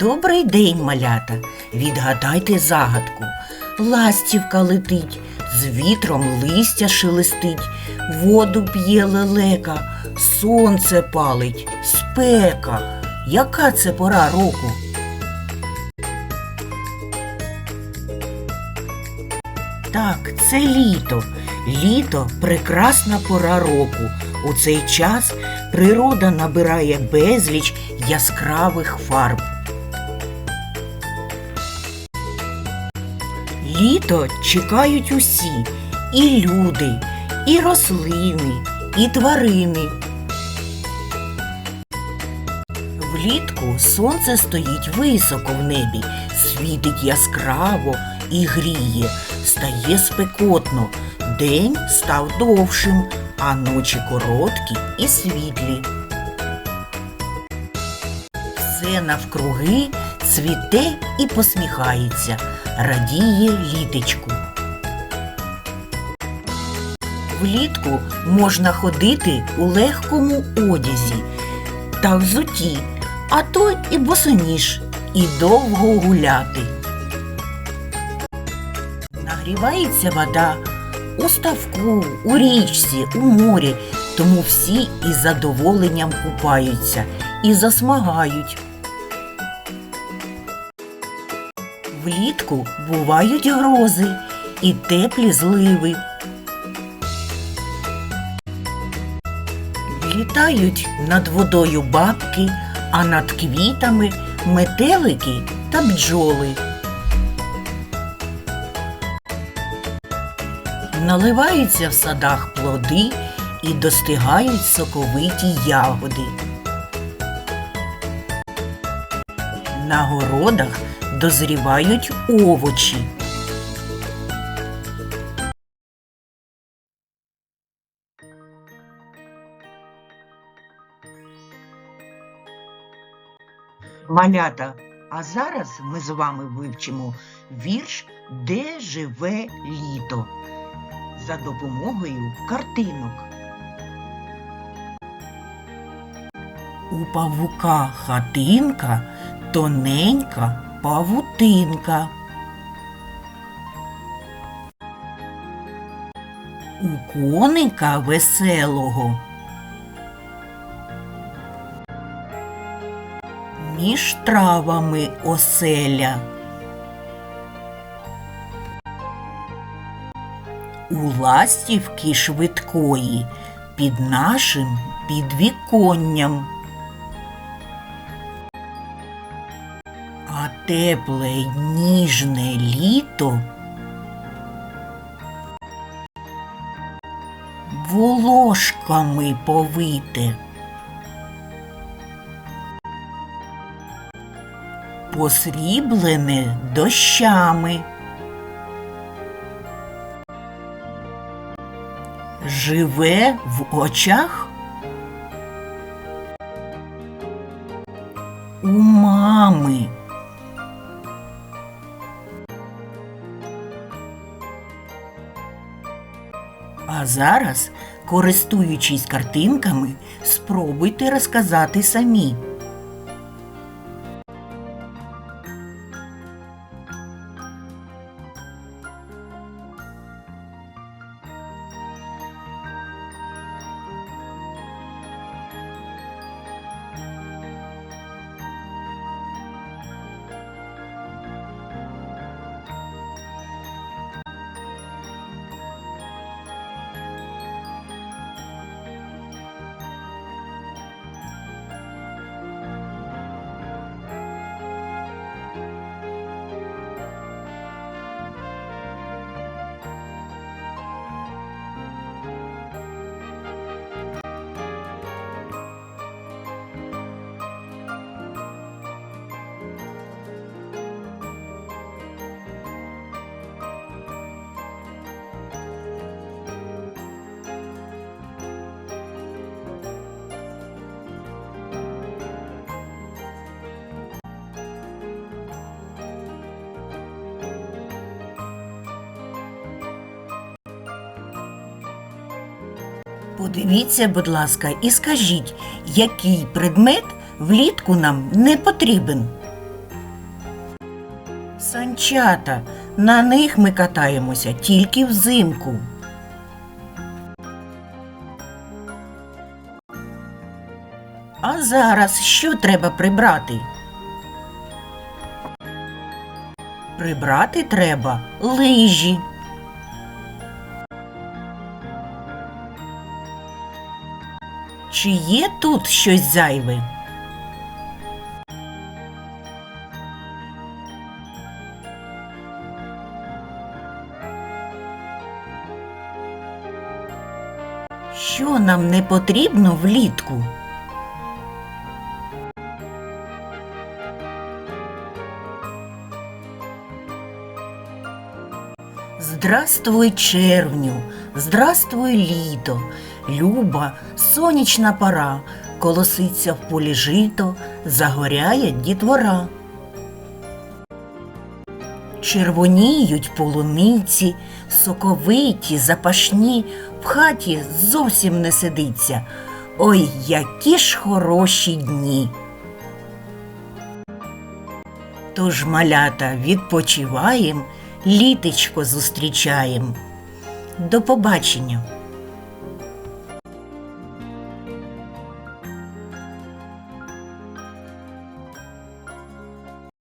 Добрий день, малята. Відгадайте загадку. Ластівка летить, з вітром листя шелестить, воду п'є лелека, сонце палить, спека. Яка це пора року? Так, це літо. Літо прекрасна пора року. У цей час природа набирає безліч яскравих фарб. Літо чекають усі і люди, і рослини, і тварини. Влітку сонце стоїть високо в небі, світить яскраво і гріє, стає спекотно. День став довшим, а ночі короткі і світлі. Все навкруги цвіте і посміхається, радіє літечку. Влітку можна ходити у легкому одязі та взуті, а то і босоніж, і довго гуляти. Нагрівається вода у ставку, у річці, у морі, тому всі із задоволенням купаються і засмагають. Влітку бувають грози і теплі зливи. Літають над водою бабки, а над квітами метелики та бджоли. Наливаються в садах плоди і достигають соковиті ягоди. На городах дозрівають овочі. Малята, а зараз ми з вами вивчимо вірш Де живе літо за допомогою картинок. У павука хатинка, тоненька павутинка. У коника веселого. Між травами оселя. У ластівки швидкої під нашим підвіконням. А тепле ніжне літо волошками повите. Посріблене дощами. Живе в очах у мами. А зараз, користуючись картинками, спробуйте розказати самі. Подивіться, будь ласка, і скажіть, який предмет влітку нам не потрібен. санчата. На них ми катаємося тільки взимку. А зараз що треба прибрати? Прибрати треба лижі. Чи є тут щось зайве? Що нам не потрібно влітку? Здравствуй, червню, здравствуй, літо, люба, сонячна пора, колоситься в полі жито, загоряє дітвора. Червоніють полуниці, соковиті, запашні, в хаті зовсім не сидиться. Ой, які ж хороші дні. Тож, малята, відпочиваєм, літечко зустрічаєм. До побачення!